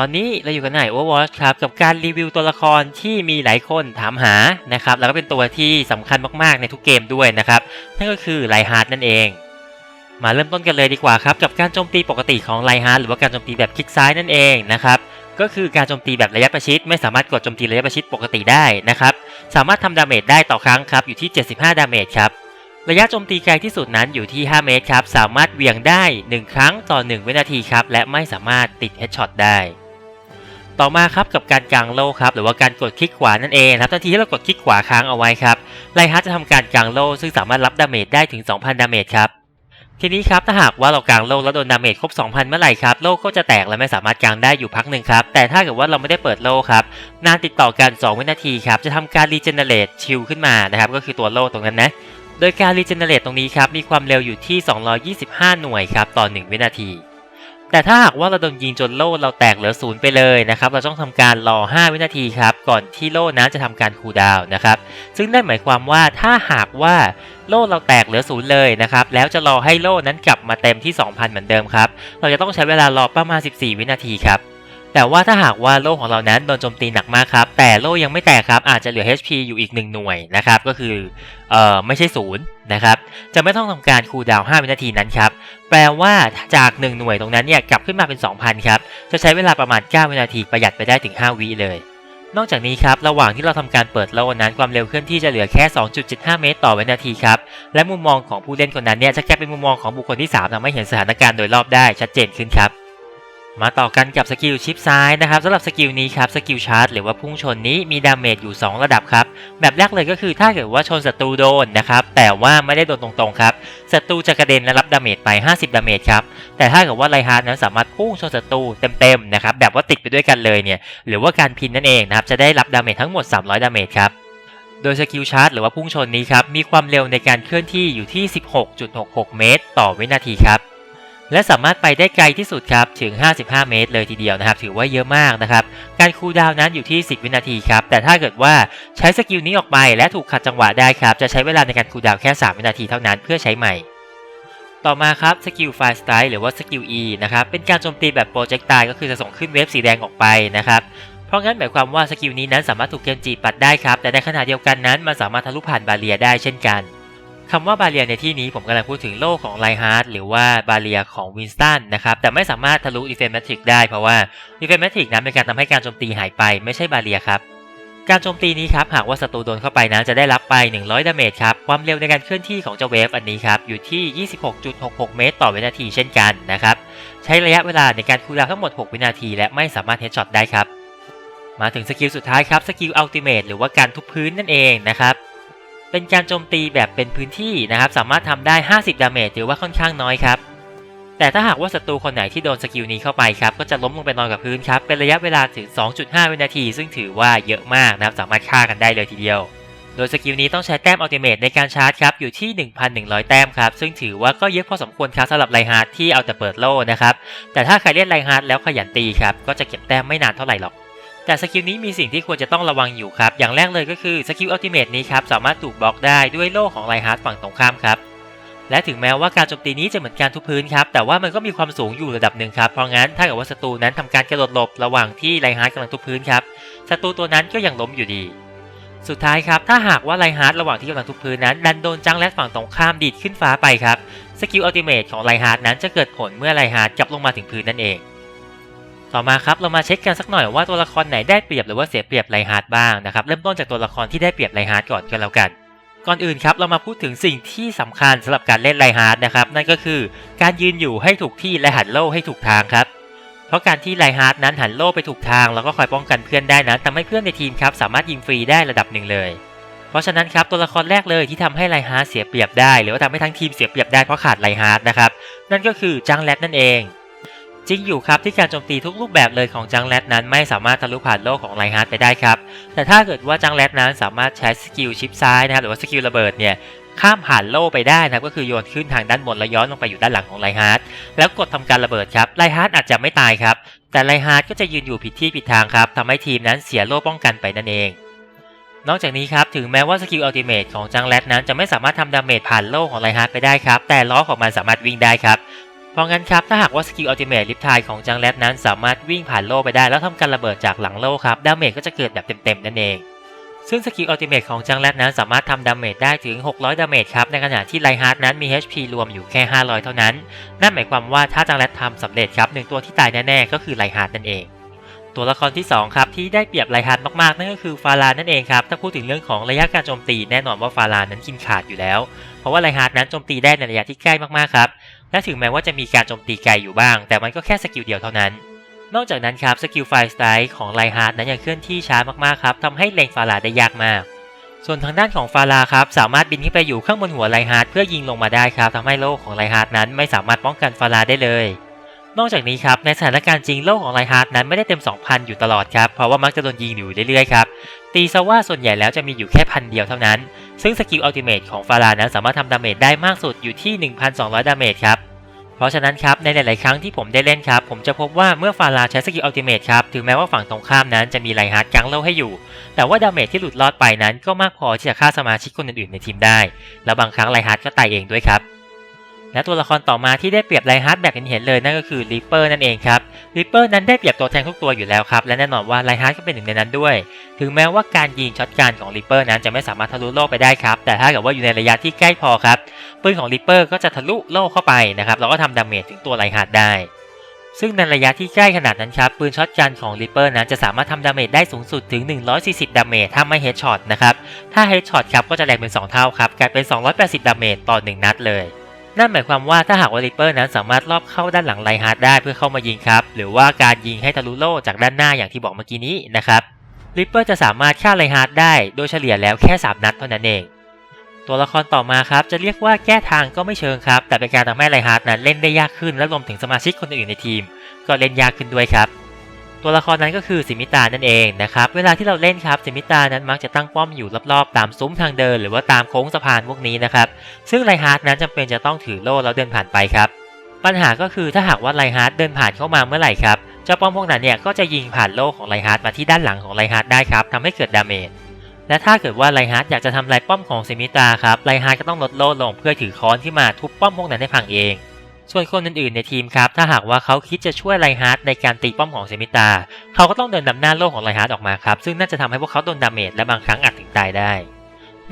ตอนนี้เราอยู่กันใน Overwatch ครับกับการรีวิวตัวละครที่มีหลายคนถามหานะครับแล้วก็เป็นตัวที่สำคัญมากๆในทุกเกมด้วยนะครับนั่นก็คือไลฮาร์ดนั่นเอง มาเริ่มต้นกันเลยดีกว่าครับกับการโจมตีปกติของไลฮาร์ดหรือว่าการโจมตีแบบคลิกซ้ายนั่นเองนะครับก็คือการโจมตีแบบระยะประชิด ไม่สามารถกดโจมตีระยะประชิดปกติได้นะครับสามารถทำดาเมจได้ต่อครั้งครับอยู่ที่ 75 ดาเมจครับระยะโจมตีไกลที่สุดนั้นอยู่ที่ 5 เมตรครับ สามารถเหวี่ยงได้ 1 ครั้งต่อ 1 วินาทีครับ และไม่สามารถติดเฮดช็อตได้ ต่อมาครับกับการกางโล่ครับหรือว่าการกดคลิกขวานั่นเองครับทันทีที่เรากดคลิกขวาค้างเอาไว้ครับไลฮาร์ดจะทำการกางโล่ซึ่งสามารถรับดาเมจได้ถึง 2,000 ดาเมจครับทีนี้ครับถ้าหากว่าเรากางโล่แล้วโดนดาเมจครบ 2,000 เมื่อไหร่ครับโล่ก็จะแตกและไม่สามารถกางได้อยู่พักหนึ่งครับ แต่ถ้าเกิดว่าเราไม่ได้เปิดโล่ครับนานติดต่อกัน 2 วินาทีครับจะทำการรีเจเนเรตชิลขึ้นมานะครับก็คือตัวโล่ตรงนั้นนะ โดยการรีเจเนเรตตรงนี้ครับมีความเร็วอยู่ที่ 225 หน่วยครับต่อ 1 วินาที แต่ถ้าหากว่าเราโดนยิงจนโล่เราแตกเหลือศูนย์ไปเลยนะครับ เราต้องทำการรอ 5 วินาทีครับ ก่อนที่โล่นั้นจะทำการคูลดาวน์นะครับ ซึ่งนั่นหมายความว่าถ้าหากว่าโล่เราแตกเหลือศูนย์เลยนะครับ แล้วจะรอให้โล่นั้นกลับมาเต็มที่ 2,000 เหมือนเดิมครับ เราจะต้องใช้เวลารอประมาณ 14 วินาทีครับ แต่ว่าถ้าหากว่าโล่ของเรานั้นโดนโจมตีหนักมากครับ แต่โล่ยังไม่แตกครับ อาจจะเหลือ HP อยู่อีก 1 หน่วยนะครับ ก็คือเอ่อไม่ใช่ศูนย์นะครับ จะไม่ต้องทำการคูลดาวน์5วินาทีนั้นครับ แปลว่าจาก 1 หน่วยตรงนั้นเนี่ยกลับขึ้นมาเป็น 2,000 ครับ จะใช้เวลาประมาณ 9 วินาทีประหยัดไปได้ถึง 5 วิเลยนอกจากนี้ครับ ระหว่างที่เราทำการเปิดโล่นั้นความเร็วเคลื่อนที่จะเหลือแค่ 2.75 เมตรต่อวินาทีครับ และมุมมองของผู้เล่นคนนั้นเนี่ยจะกลายเป็นมุมมองของบุคคลที่ 3ทำให้เห็นสถานการณ์โดยรอบได้ชัดเจนขึ้นครับ มาต่อกันกับสกิลชิปซ้ายนะครับสำหรับสกิลนี้ครับสกิลชาร์จหรือว่าพุ่งชนนี้มีดาเมจอยู่ 2 ระดับครับแบบแรกเลยก็คือถ้าเกิดว่าชนศัตรูโดนนะครับแต่ว่าไม่ได้โดนตรงๆครับศัตรูจะกระเด็นและรับดาเมจไป 50 ดาเมจครับแต่ถ้าเกิดว่าไลฮาร์ดนั้นสามารถพุ่งชนศัตรูเต็มๆนะครับแบบว่าติดไปด้วยกันเลยเนี่ยหรือว่าการพินนั่นเองนะครับจะได้รับดาเมจทั้งหมด 300 ดาเมจครับโดยสกิลชาร์จหรือว่าพุ่งชนนี้ครับมีความเร็วในการเคลื่อนที่อยู่ที่ 16.66 เมตร ต่อวินาทีครับ และสามารถไปได้ไกลที่สุดครับถึง 55 เมตร เลยทีเดียวนะครับ ถือว่าเยอะมากนะครับ การคูลดาวน์นั้นอยู่ที่ 10 วินาทีครับ แต่ถ้าเกิดว่าใช้สกิลนี้ออกไปและถูกขัดจังหวะได้ครับ จะใช้เวลาในการคูลดาวน์แค่ 3 วินาทีเท่านั้นเพื่อใช้ใหม่ต่อมาครับสกิลไฟสไตล์หรือว่าสกิล E นะครับ เป็นการโจมตีแบบโปรเจกต์ตายก็คือจะส่งขึ้นเวฟสีแดงออกไปนะครับ เพราะงั้นหมายความว่าสกิลนี้นั้นสามารถถูกเกนจิปัดได้ครับ แต่ในขณะเดียวกันนั้นมันสามารถทะลุผ่านบาเรียได้เช่นกัน คำว่าบาเรียในที่นี้ผมกำลังพูดถึงโล่ของไลฮาร์ดหรือว่าบาเรียของวินสตันนะครับ แต่ไม่สามารถทะลุดีเฟนแมทริกได้เพราะว่าดีเฟนแมทริกนั้นเป็นการทำให้การโจมตีหายไปไม่ใช่บาเรียครับการโจมตีนี้ครับหากว่าศัตรูโดนเข้าไปนั้นจะได้รับไป 100 ดาเมจครับ ความเร็วในการเคลื่อนที่ของเจ้าเวฟอันนี้ครับ อยู่ที่ 26.66 เมตร ต่อวินาทีเช่นกันนะครับ ใช้ระยะเวลาในการคูลดาวทั้งหมด 6 วินาที และไม่สามารถเฮดช็อตได้ครับ มาถึงสกิลสุดท้ายครับ สกิลอัลติเมทหรือว่าการทุบพื้นนั่นเองนะครับ เป็นการโจมตีแบบเป็นพื้นที่นะครับ สามารถทำได้ 50 ดาเมจถือว่าค่อนข้างน้อยครับ แต่ถ้าหากว่าศัตรูคนไหนที่โดนสกิลนี้เข้าไปครับ ก็จะล้มลงไปนอนกับพื้นครับ เป็นระยะเวลาถึง 2.5 วินาที ซึ่งถือว่าเยอะมากนะครับ สามารถฆ่ากันได้เลยทีเดียว โดยสกิลนี้ต้องใช้แต้มอัลติเมทในการชาร์จครับ อยู่ที่ 1,100 แต้มครับ ซึ่งถือว่าก็เยอะพอสมควรครับสำหรับไลฮาร์ดที่เอาแต่เปิดโล่นะครับ แต่ถ้าใครเล่นไลฮาร์ดแล้วขยันตีครับ ก็จะเก็บแต้มไม่นานเท่าไหร่หรอก แต่สกิลนี้มีสิ่งที่ควรจะต้องระวังอยู่ครับ อย่างแรกเลยก็คือสกิลอัลติเมทนี้ครับสามารถถูกบล็อกได้ด้วยโล่ของไลฮาร์ดฝั่งตรงข้ามครับ และถึงแม้ว่าการโจมตีนี้จะเหมือนการทุบพื้นครับ แต่ว่ามันก็มีความสูงอยู่ระดับหนึ่งครับ เพราะงั้นถ้าเกิดว่าศัตรูนั้นทำการกระโดดหลบระหว่างที่ไลฮาร์ดกำลังทุบพื้นครับ ศัตรูตัวนั้นก็ยังล้มอยู่ดี สุดท้ายครับถ้าหากว่าไลฮาร์ดระหว่างที่กำลังทุบพื้นนั้นดันโดนจังแรดฝั่งตรงข้ามดีดขึ้นฟ้าไปครับ สกิลอัลติเมทของไลฮาร์ดนั้นจะเกิดผลเมื่อไลฮาร์ดกลับลงมาถึงพื้นนั่นเอง ต่อมาครับเรามาเช็คกันสักหน่อยว่าตัวละครไหนได้เปรียบหรือว่าเสียเปรียบไลฮาร์ดบ้างนะครับเริ่มต้นจากตัวละครที่ได้เปรียบไลฮาร์ดก่อนกันแล้วกันก่อนอื่นครับเรามาพูดถึงสิ่งที่สำคัญสำหรับการเล่นไลฮาร์ดนะครับนั่นก็คือการยืนอยู่ให้ถูกที่และหันโล่ให้ถูกทางครับเพราะการที่ไลฮาร์ดนั้นหันโล่ไปถูกทางแล้วก็คอยป้องกันเพื่อนได้นั้นทำให้เพื่อนในทีมครับสามารถยิงฟรีได้ระดับหนึ่งเลย เพราะฉะนั้นครับตัวละครแรกเลยที่ทำให้ไลฮาร์ดเสียเปรียบได้ หรือว่าทำให้ทั้งทีมเสียเปรียบได้เพราะขาดไลฮาร์ดนะครับนั่นก็คือจังแรดนั่นเอง จริงอยู่ครับที่การโจมตีทุกรูปแบบเลยของจังแรดนั้นไม่สามารถทะลุผ่านโลกของไลฮาร์ดไปได้ครับ แต่ถ้าเกิดว่าจังแรดนั้นสามารถใช้สกิลชิปซ้ายนะครับหรือว่าสกิลระเบิดเนี่ยข้ามผ่านโล่ไปได้นะก็คือโยนขึ้นทางด้านบนแล้วย้อนลงไปอยู่ด้านหลังของไลฮาร์ดแล้วกดทำการระเบิดครับไลฮาร์ดอาจจะไม่ตายครับ แต่ไลฮาร์ดก็จะยืนอยู่ผิดที่ผิดทางครับทำให้ทีมนั้นเสียโล่ป้องกันไปนั่นเอง นอกจากนี้ครับถึงแม้ว่าสกิลอัลติเมทของจังแรดนั้นจะไม่สามารถทำดาเมจผ่านโล่ของไลฮาร์ดไปได้ครับแต่ล้อของมันสามารถวิ่งได้ครับ เพราะงั้นครับ ถ้าหากว่าสกิลอัลติเมทลิฟทายของจังแรดนั้นสามารถวิ่งผ่านโล่ไปได้แล้วทำการระเบิดจากหลังโล่ครับ ดาเมจก็จะเกิดแบบเต็มๆนั่นเอง ซึ่งสกิลอัลติเมทของจังแรดนั้นสามารถทำดาเมจได้ถึง 600 ดาเมจครับ ในขณะที่ไลฮาร์ดนั้นมี HP รวมอยู่แค่ 500 เท่านั้น นั่นหมายความว่าถ้าจังแรดทำสำเร็จครับหนึ่งตัวที่ตายแน่ๆก็คือไลฮาร์ดนั่นเองตัวละครที่สองครับ ที่ได้เปรียบไลฮาร์ดมากๆ นั่นก็คือฟารานั่นเองครับ ถ้าพูดถึงเรื่องของระยะการโจมตีแน่นอนว่าฟารานั้นกินขาดอยู่แล้ว เพราะว่าไลฮาร์ดนั้นโจมตีได้ในระยะที่ใกล้มากๆ ครับ และถึงแม้ว่าจะมีการโจมตีไกลอยู่บ้าง แต่มันก็แค่สกิลเดียวเท่านั้น นอกจากนั้นครับสกิลไฟสไตล์ของไลฮาร์ดนั้นยังเคลื่อนที่ช้ามากๆครับทำให้เล็งฟาราได้ยากมาก ส่วนทางด้านของฟาราครับสามารถบินขึ้นไปอยู่ข้างบนหัวไลฮาร์ดเพื่อยิงลงมาได้ครับทำให้โลกของไลฮาร์ดนั้นไม่สามารถป้องกันฟาราได้เลย นอกจากนี้ครับในสถานการณ์จริงโล่ของไลฮาร์ดนั้นไม่ได้เต็ม 2,000 อยู่ตลอดครับเพราะว่ามักจะโดนยิงอยู่เรื่อยๆครับตีซะว่าส่วนใหญ่แล้วจะมีอยู่แค่พันเดียวเท่านั้น ซึ่งสกิลอัลติเมทของฟารานั้นสามารถทำดาเมจได้มากสุดอยู่ที่ 1,200 ดาเมจครับเพราะฉะนั้นครับในหลาย ๆ ครั้งที่ผมได้เล่นครับ ผมจะพบว่าเมื่อฟาราใช้สกิลอัลติเมทครับถึงแม้ว่าฝั่งตรงข้ามนั้นจะมีไลฮาร์ดกังโล่ให้อยู่ แต่ว่าดาเมจที่หลุดรอดไปนั้นก็มากพอที่จะฆ่าสมาชิกคนอื่น ๆ ในทีมได้ แล้วบางครั้งไลฮาร์ดก็ตายเองด้วยครับ และตัวละครต่อมาที่ได้เปรียบไลฮาร์ดแบบเห็นเลยนั่นก็คือริปเปอร์นั่นเองครับริปเปอร์นั้นได้เปรียบตัวแทงทุกตัวอยู่แล้วครับ และแน่นอนว่าไลฮาร์ดก็เป็นหนึ่งในนั้นด้วย ถึงแม้ว่าการยิงช็อตการของริปเปอร์นั้นจะไม่สามารถทะลุโล่ไปได้ครับ แต่ถ้าเกิดว่าอยู่ในระยะที่ใกล้พอครับปืนของริปเปอร์ก็จะทะลุโล่เข้าไปนะครับแล้วก็ทำดาเมจถึงตัวไลฮาร์ดได้ซึ่งในระยะที่ใกล้ขนาดนั้นครับปืนช็อตกันของริปเปอร์นั้นจะสามารถทำดาเมจได้สูงสุดถึง 140 ดาเมจถ้าไม่เฮดช็อตนะครับถ้าเฮดช็อตครับก็จะแรงเป็น 2 เท่าครับกลายเป็น 280 ดาเมจต่อ 1 นัดเลย นั่นหมายความว่าถ้าหากว่าริปเปอร์นั้นสามารถลอบเข้าด้านหลังไลฮาร์ดได้เพื่อเข้ามายิงครับ หรือว่าการยิงให้ทะลุโล่จากด้านหน้าอย่างที่บอกเมื่อกี้นี้นะครับริปเปอร์จะสามารถฆ่าไลฮาร์ดได้โดยเฉลี่ยแล้วแค่ 3 นัดเท่านั้นเอง ตัวละครต่อมาครับจะเรียกว่าแก้ทางก็ไม่เชิงครับ แต่เป็นการทำให้ไลฮาร์ดนั้นเล่นได้ยากขึ้นและรวมถึงสมาชิกคนอื่นในทีม ก็เล่นยากขึ้นด้วยครับ ตัวละครนั้นก็คือสิมิตานั่นเองนะครับ เวลาที่เราเล่นครับสิมิตานั้นมักจะตั้งป้อมอยู่รอบๆ ตามซุ้มทางเดิน หรือว่าตามโค้งสะพานพวกนี้นะครับ ซึ่งไลฮาร์ดนั้นจำเป็นจะต้องถือโล่แล้วเดินผ่านไปครับ ปัญหาก็คือถ้าหากว่าไลฮาร์ดเดินผ่านเข้ามาเมื่อไหร่ครับเจ้าป้อมพวกนั้นเนี่ยก็จะยิงผ่านโล่ของไลฮาร์ดมาที่ด้านหลังของไลฮาร์ดได้ครับทำให้เกิดดาเมจและถ้าเกิดว่าไลฮาร์ดอยากจะทำลายป้อมของเซมิตาครับไลฮาร์ดก็ต้องลดโล่ลงเพื่อถือค้อนที่มาทุบป้อมพวกนั้นให้พังเอง ส่วนคนอื่นๆในทีมครับ ถ้าหากว่าเขาคิดจะช่วยไลฮาร์ดในการตีป้อมของเซมิตา เขาก็ต้องเดินนำหน้าโล่ของไลฮาร์ดออกมาครับ ซึ่งน่าจะทำให้พวกเขาโดนดาเมจและบางครั้งอาจถึงตายได้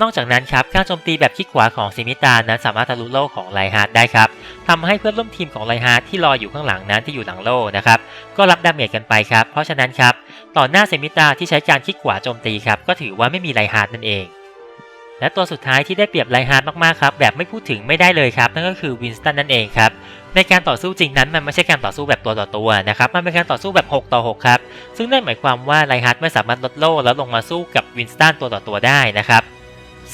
นอกจากนั้นครับ การโจมตีแบบคิกขวาของเซมิตานั้นสามารถทะลุโล่ของไลฮาร์ดได้ครับทำให้เพื่อนร่วมทีมของไลฮาร์ดที่รออยู่ข้างหลังนั้นที่อยู่หลังโล่นะครับ ก็รับดาเมจกันไปครับ เพราะฉะนั้นครับ ต่อหน้าเซมิตาที่ใช้การคิกขวาโจมตีครับ ก็ถือว่าไม่มีไลฮาร์ดนั่นเอง และตัวสุดท้ายที่ได้เปรียบไลฮาร์ดมากๆครับแบบไม่พูดถึงไม่ได้เลยครับนั่นก็คือวินสตันนั่นเองครับในการต่อสู้จริงนั้นมันไม่ใช่การต่อสู้แบบตัวต่อตัวนะครับมันเป็นการต่อสู้แบบ 6 ต่อ 6 ครับ ซึ่งนั่นหมายความว่าไลฮาร์ดไม่สามารถลดโล่แล้วลงมาสู้กับวินสตันตัวต่อตัวได้นะครับ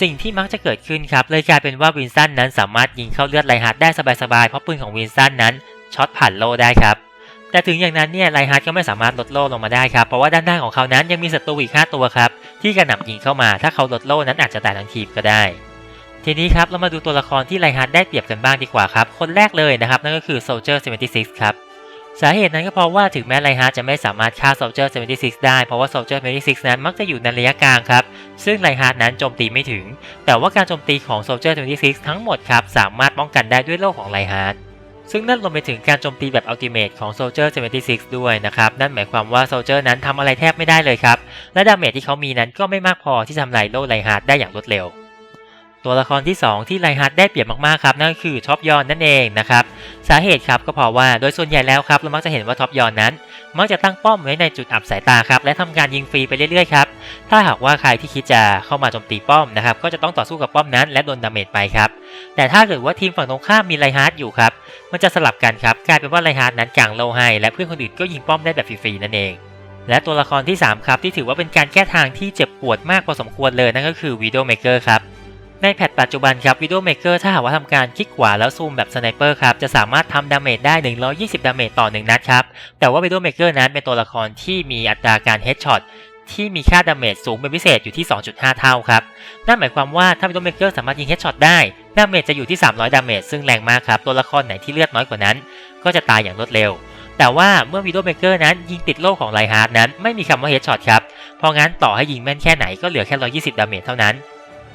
สิ่งที่มักจะเกิดขึ้นครับเลยกลายเป็นว่าวินสตันนั้นสามารถยิงเข้าเลือดไลฮาร์ดได้สบายๆเพราะปืนของวินสตันนั้นช็อตผ่านโล่ได้ครับ แต่ถึงอย่างนั้นเนี่ยไลฮาร์ดก็ไม่สามารถลดโล่ลงมาได้ครับ เพราะว่าด้านหน้าของเขานั้นยังมีศัตรูอีก 5 ตัวครับ ที่กระหน่ำยิงเข้ามา ถ้าเขาลดโล่นั้นอาจจะตายทั้งทีมก็ได้ ทีนี้ครับเรามาดูตัวละครที่ไลฮาร์ดได้เปรียบกันบ้างดีกว่าครับ คนแรกเลยนะครับ นั่นก็คือ Soldier 76ครับสาเหตุนั้นก็เพราะว่าถึงแม้ไลฮาร์ดจะไม่สามารถฆ่า Soldier 76ได้ เพราะว่า Soldier 76นั้นมักจะอยู่ในระยะกลางครับ ซึ่งไลฮาร์ดนั้นโจมตีไม่ถึง แต่ว่าการโจมตีของ Soldier 76ทั้งหมดครับสามารถป้องกันได้ด้วยโล่ของไลฮาร์ด ซึ่งนั่นรวมไปถึงการโจมตีแบบอัลติเมทของ Soldier 76 ด้วยนะครับ นั่นหมายความว่า Soldier นั้นทำอะไรแทบไม่ได้เลยครับ และดาเมจที่เขามีนั้นก็ไม่มากพอที่จะทำลายโล่ไลฮาร์ดได้อย่างรวดเร็ว ตัวละครที่ 2 ที่ไลฮาร์ดได้เปรียบมากๆครับนั่นก็คือท็อปยอนนั่นเองนะครับสาเหตุครับก็เพราะว่าโดยส่วนใหญ่แล้วครับเรามักจะเห็นว่าท็อปยอนนั้นมักจะตั้งป้อมไว้ในจุดอับสายตาครับและทำการยิงฟรีไปเรื่อยๆครับถ้าหากว่าใครที่คิดจะเข้ามาโจมตีป้อมนะครับก็จะต้องต่อสู้กับป้อมนั้น และโดนดาเมจไปครับแต่ถ้าเกิดว่าทีมฝั่งตรงข้ามมีไลฮาร์ดอยู่ครับมันจะสลับกันครับกลายเป็นว่าไลฮาร์ดนั้นกางโลให้และเพื่อนคนอื่นก็ยิงป้อมได้แบบฟรีๆนั่นเองและตัวละครที่ 3 ครับ ที่ถือว่าเป็นการแก้ทางที่เจ็บปวดมากพอสมควรเลยนั่นก็คือ Widowmaker ครับ ในแพทปัจจุบันครับ Widowmaker ถ้าหากว่าทำการคลิกขวาแล้วซูมแบบสไนเปอร์ครับจะสามารถทำดาเมจได้ 120 ดาเมจต่อ 1 นัดครับ แต่ว่า Widowmaker นั้นเป็นตัวละครที่มีอัตราการเฮดช็อตที่มีค่าดาเมจสูงเป็นพิเศษอยู่ที่ 2.5 เท่าครับ นั่นหมายความว่าถ้า Widowmaker สามารถยิงเฮดช็อตได้ ดาเมจจะอยู่ที่ 300 ดาเมจซึ่งแรงมากครับ ตัวละครไหนที่เลือดน้อยกว่านั้น ก็จะตายอย่างรวดเร็ว แต่ว่าเมื่อ Widowmaker นั้นยิงติดโล่ของไลฮาร์ดนั้นไม่มีคำว่าเฮดช็อตครับ เพราะงั้นต่อให้ยิงแม่นแค่ไหนก็เหลือแค่ 120 ดาเมจเท่านั้น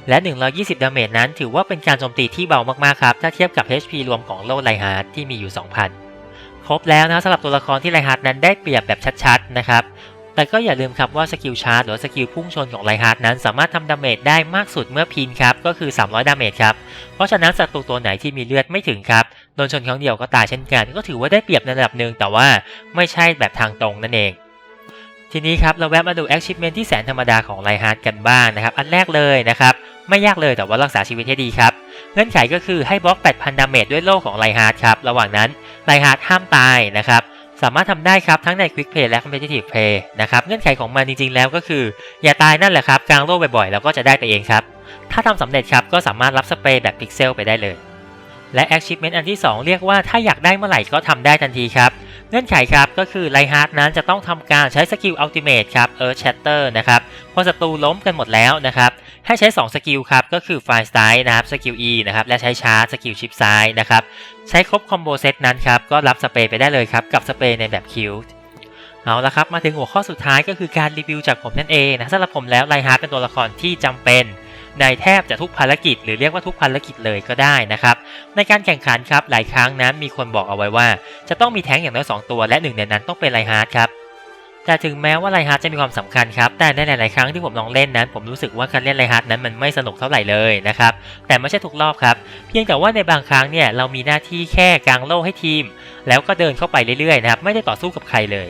และ 120 ดาเมจนั้นถือว่าเป็นการโจมตีที่เบามากๆครับ ถ้าเทียบกับ HP รวมของโลไลฮาร์ดที่มีอยู่ 2,000 ครบแล้วนะสำหรับตัวละครที่ไลฮาร์ดนั้นได้เปรียบแบบชัดๆนะครับ แต่ก็อย่าลืมครับว่าสกิลชาร์จหรือสกิลพุ่งชนของไลฮาร์ดนั้น สามารถทำดาเมจได้มากสุดเมื่อพินครับ ก็คือ 300 ดาเมจครับ เพราะฉะนั้นศัตรูตัวไหนที่มีเลือดไม่ถึงครับโดนชนครั้งเดียวก็ตายเช่นกัน ก็ถือว่าได้เปรียบในระดับหนึ่งแต่ว่าไม่ใช่แบบทางตรงนั่นเองทีนี้ครับเราแวะมาดู achievement ที่แสนธรรมดาของไลฮาร์ดกันบ้างนะครับ อันแรกเลยนะครับ ไม่ยากเลยแต่ว่ารักษาชีวิตให้ดีครับ เงื่อนไขก็คือให้บล็อก 8,000 ดาเมจด้วยโล่ของไลฮาร์ดครับ ระหว่างนั้นไลฮาร์ดห้ามตายนะครับ สามารถทำได้ครับทั้งใน Quick Play และ Competitive Play นะครับ เงื่อนไขของมันจริงๆแล้วก็คือ อย่าตายนั่นแหละครับกลางโล่บ่อยๆ แล้วก็จะได้ไปเองครับ ถ้าทำสำเร็จครับก็สามารถรับสเปรย์แบบพิกเซลไปได้เลย และ Achievement อันที่ 2 เรียกว่าถ้าอยากได้เมื่อไหร่ก็ทำได้ทันทีครับ เงื่อนไขครับก็คือไลฮาร์ดนั้นจะต้องทำการใช้สกิลอัลติเมทครับ Earth Shatter นะครับพอศัตรูล้มกันหมดแล้วนะครับให้ใช้ 2 สกิลครับก็คือ Fire Strike นะครับสกิล E นะครับและใช้ชาร์จสกิลชิปซ้ายนะครับใช้ครบคอมโบเซตนั้นครับก็รับสเปรย์ไปได้เลยครับกับสเปรย์ในแบบคิวเอาละครับมาถึงหัวข้อสุดท้ายก็คือการรีวิวจากผมนั่นเองนะสำหรับผมแล้วไลฮาร์ดเป็นตัวละครที่จำเป็น ในแทบจะทุกภารกิจ หรือเรียกว่าทุกภารกิจเลยก็ได้นะครับ ในการแข่งขันครับหลายครั้งนั้นมีคนบอกเอาไว้ว่า จะต้องมีแท้งอย่างน้อย2ตัวและหนึ่งในนั้นต้องเป็นไลฮาร์ดครับแต่ถึงแม้ว่าไลฮาร์ดจะมีความสำคัญครับ แต่ในหลาย ๆ ครั้งที่ผมลองเล่นนั้น ผมรู้สึกว่าการเล่นไลฮาร์ดนั้นมันไม่สนุกเท่าไหร่เลยนะครับ แต่ไม่ใช่ทุกรอบครับ เพียงแต่ว่าในบางครั้งเนี่ยเรามีหน้าที่แค่กางโล่ให้ทีม แล้วก็เดินเข้าไปเรื่อย ๆ นะครับ ไม่ได้ต่อสู้กับใครเลย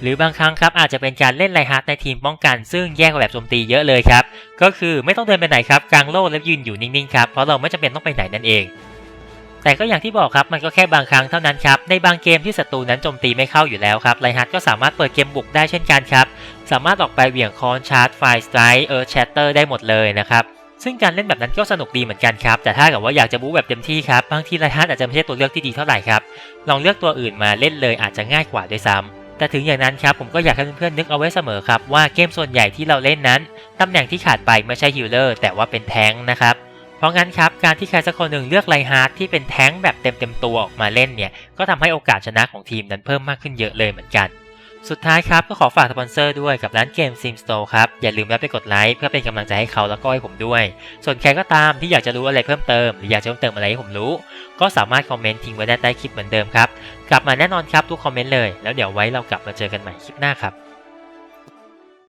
หรือบางครั้งครับอาจจะเป็นการเล่นไลฮาร์ดในทีมป้องกัน ซึ่งแย่กแบบโจมตีเยอะเลยครับ ก็คือไม่ต้องเดินไปไหนครับกลางโล่แล้วยืนอยู่นิ่งๆครับเพราะเราไม่จำเป็นต้องไปไหนนั่นเอง แต่ก็อย่างที่บอกครับมันก็แค่บางครั้งเท่านั้นครับในบางเกมที่ศัตรูนั้นโจมตีไม่เข้าอยู่แล้วครับไลฮาร์ดก็สามารถเปิดเกมบุกได้เช่นกันครับสามารถออกไปเหวี่ยงคอนชาร์จไฟสไตร์เออร์แชตเตอร์ได้หมดเลยนะครับซึ่งการเล่นแบบนั้นก็สนุกดีเหมือนกันครับ แต่ถ้าเกิดว่าอยากจะบู๊แบบเต็มที่ครับ บางทีไลฮาร์ดอาจจะไม่ใช่ตัวเลือกที่ดีเท่าไหร่ครับ ลองเลือกตัวอื่นมาเล่นเลยอาจจะง่ายกว่าด้วยซ้ำ แต่ถึงอย่างนั้นครับผมก็อยากให้เพื่อนๆนึกเอาไว้เสมอครับว่าเกมส่วนใหญ่ที่เราเล่นนั้นตำแหน่งที่ขาดไปไม่ใช่ฮิลเลอร์แต่ว่าเป็นแทงนะครับเพราะงั้นครับการที่ใครสักคนหนึ่งเลือกไลฮาร์ดที่เป็นแท้งแบบเต็มเต็มๆตัวออกมาเล่นเนี่ยก็ทำให้โอกาสชนะของทีมนั้นเพิ่มมากขึ้นเยอะเลยเหมือนกัน สุดท้ายครับก็ขอฝากสปอนเซอร์ด้วยกับร้านเกม Sim Store ครับ อย่าลืมแวะไปกดไลค์เพื่อเป็นกำลังใจให้เขาแล้วก็ให้ผมด้วย ส่วนใครก็ตามที่อยากจะรู้อะไรเพิ่มเติม หรืออยากจะเพิ่มเติมอะไรให้ผมรู้ ก็สามารถคอมเมนต์ทิ้งไว้ได้ใต้คลิปเหมือนเดิมครับ กลับมาแน่นอนครับทุกคอมเมนต์เลย แล้วเดี๋ยวไว้เรากลับมาเจอกันใหม่คลิปหน้าครับ